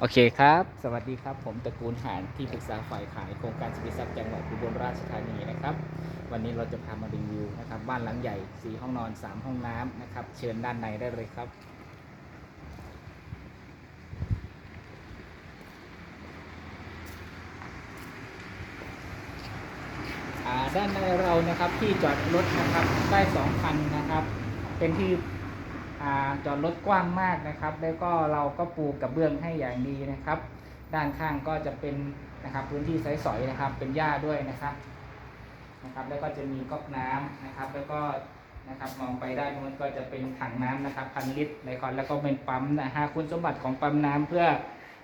โอเคครับ สวัสดีครับ ผมตระกูลหานที่ปรึกษาฝ่ายขายโครงการสิริทรัพย์จังหวัดอุบลราชธานีนะครับ วันนี้เราจะพามารีวิวนะครับ บ้านหลังใหญ่ 4 ห้องนอน 3 ห้องน้ำนะครับ เชิญด้านในได้เลยครับด้านในเรานะครับที่จอดรถนะครับได้สองคันนะครับ เป็นที่ จอดรถกว้างมากนะครับ แล้วก็เราก็ปูกระเบื้องให้อย่างดีนะครับ ด้านข้างก็จะเป็นนะครับพื้นที่ใสอยๆนะครับ เป็นหญ้าด้วยนะครับนะครับ แล้วก็จะมีก๊อกน้ำนะครับ แล้วก็นะครับมองไปด้านนู้นก็จะเป็นถังน้ำนะครับพันลิตรในคอนแล้วก็เป็นปั๊มนะฮะคุณสมบัติของปั๊มน้ำเพื่อ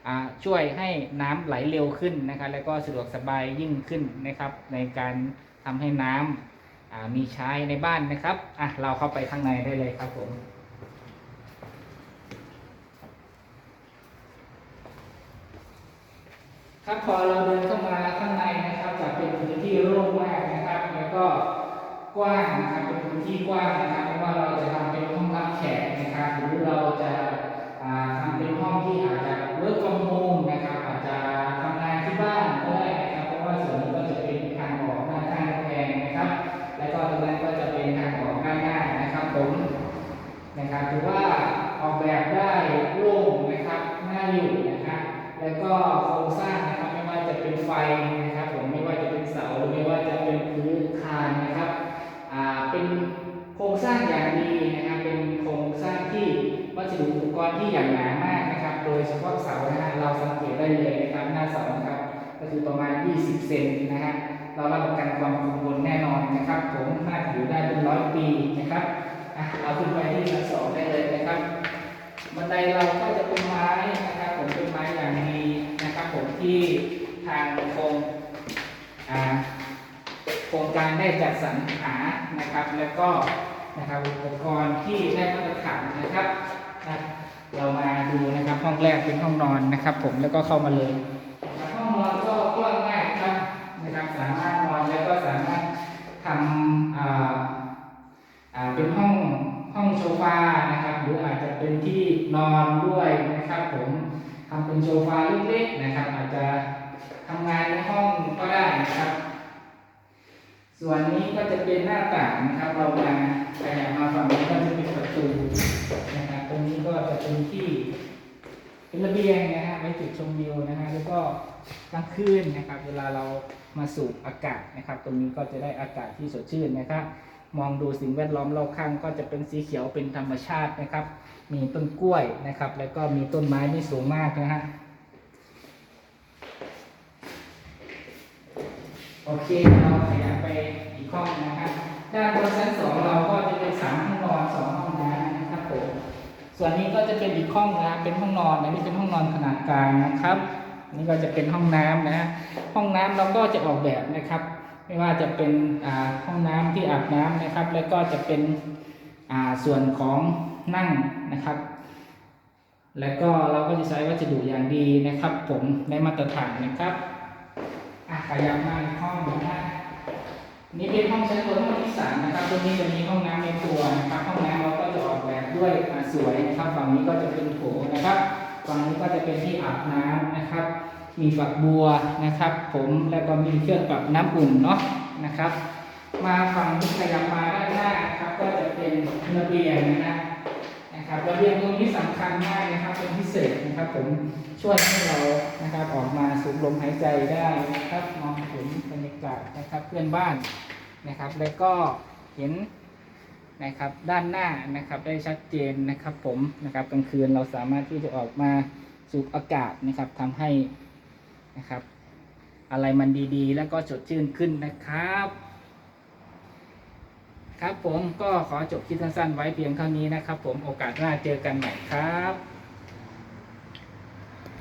อช่วยให้น้ำไหลเร็วขึ้นนะครับ แล้วก็สะดวกสบายยิ่งขึ้นนะครับ ในการทำให้น้ำอ่ามีใช้ในบ้านนะครับอะเราเข้าไปข้างในได้เลยครับผม ครับพอเราเดินเข้ามาข้างในนะครับจะเป็นพื้นที่โล่งมากนะครับ แล้วก็กว้างนะครับ วัสดุอุปกรณ์ที่อย่างหนามากนะครับ โดยเฉพาะเสานะฮะเราสังเกตได้เลยนะครับหน้าเสานะครับ ก็คือประมาณ 20 เซนนะฮะเรารับประกันความคงทนแน่นอนนะครับ ผมน่าจะอยู่ได้เป็นร้อยปีนะครับอะเราขึ้นไปที่ชั้นสองได้เลยนะครับ บันไดเราก็จะเป็นไม้นะครับ ผมเป็นไม้อย่างดีนะครับ ผมที่ทางโครงอ่าโครงการได้จัดสรรหานะครับ แล้วก็นะครับอุปกรณ์ที่ได้มาตรฐานนะครับ นะเรามาดูนะครับห้องแรกเป็นห้องนอนนะครับ ผมแล้วก็เข้ามาเลยห้องนอนก็กว้างมากครับนะครับสามารถนอนแล้วก็สามารถทำอ่าอ่าเป็นห้องห้องโซฟานะครับ หรืออาจจะเป็นที่นอนด้วยนะครับ ผมทำเป็นโซฟาเล็กๆนะครับ อาจจะทำงานในห้องก็ได้นะครับ ส่วนนี้ก็จะเป็นหน้าต่างนะครับ เรามาขยับมาฝั่งนี้ก็จะเป็นประตูนะครับ ตรงนี้ก็จะเป็นที่ เป็นระเบียงนะฮะไว้จุดชมวิวนะฮะแล้วก็กลางคืนนะครับ เวลาเรามาสูบอากาศนะครับ ตรงนี้ก็จะได้อากาศที่สดชื่นนะครับมองดูสิ่งแวดล้อมรอบข้างก็จะเป็นสีเขียวเป็นธรรมชาตินะครับ มีต้นกล้วยนะครับ แล้วก็มีต้นไม้ที่สูงมากนะฮะโอเคเราขยับไปอีกห้องนะครับด้านบนชั้นสองเราก็จะเป็นสามห้องนอนสองห้องน้ำ ส่วนนี้ก็จะเป็นอีกห้องนะเป็นห้องนอนอันนี้เป็นห้องนอนขนาดกลางนะครับ นี่ก็จะเป็นห้องน้ำนะห้องน้ำเราก็จะออกแบบนะครับ ไม่ว่าจะเป็นห้องน้ำที่อาบน้ำนะครับ แล้วก็จะเป็นส่วนของนั่งนะครับ แล้วก็เราก็จะใช้วัสดุอย่างดีนะครับ ผมในมาตรฐานนะครับอะขยับมาอีกห้องหนึ่งนะนี่เป็นห้องชั้นบนห้องที่สามนะครับตรงนี้จะมีห้องน้ำในตัวนะครับ ห้องน้ำเราก็จะออกแบบด้วยอ่า สวยนะครับ ฝั่งนี้ก็จะเป็นโถนะครับ ฝั่งนี้ก็จะเป็นที่อาบน้ำนะครับ มีฝักบัวนะครับ ผมแล้วก็มีเครื่องปรับน้ำอุ่นเนาะนะครับ มาฝั่งขยับมาด้านหน้าครับ ก็จะเป็นระเบียงนะนะครับระเบียงตรงนี้สำคัญมากนะครับ เป็นพิเศษนะครับ ผมช่วยให้เรานะครับออกมาสูดลมหายใจได้นะครับมองเห็นบรรยากาศนะครับเพื่อนบ้านนะครับ แล้วก็เห็น นะครับ ด้านหน้านะครับได้ชัดเจนนะครับผมนะครับกลางคืนเราสามารถที่จะออกมาสูบอากาศนะครับทำให้นะครับ อะไรมันดีๆ แล้วก็สดชื่นขึ้นนะครับ ครับผมก็ขอจบคลิปสั้นๆไว้เพียงเท่านี้นะครับ ผมโอกาสหน้าเจอกันใหม่ครับ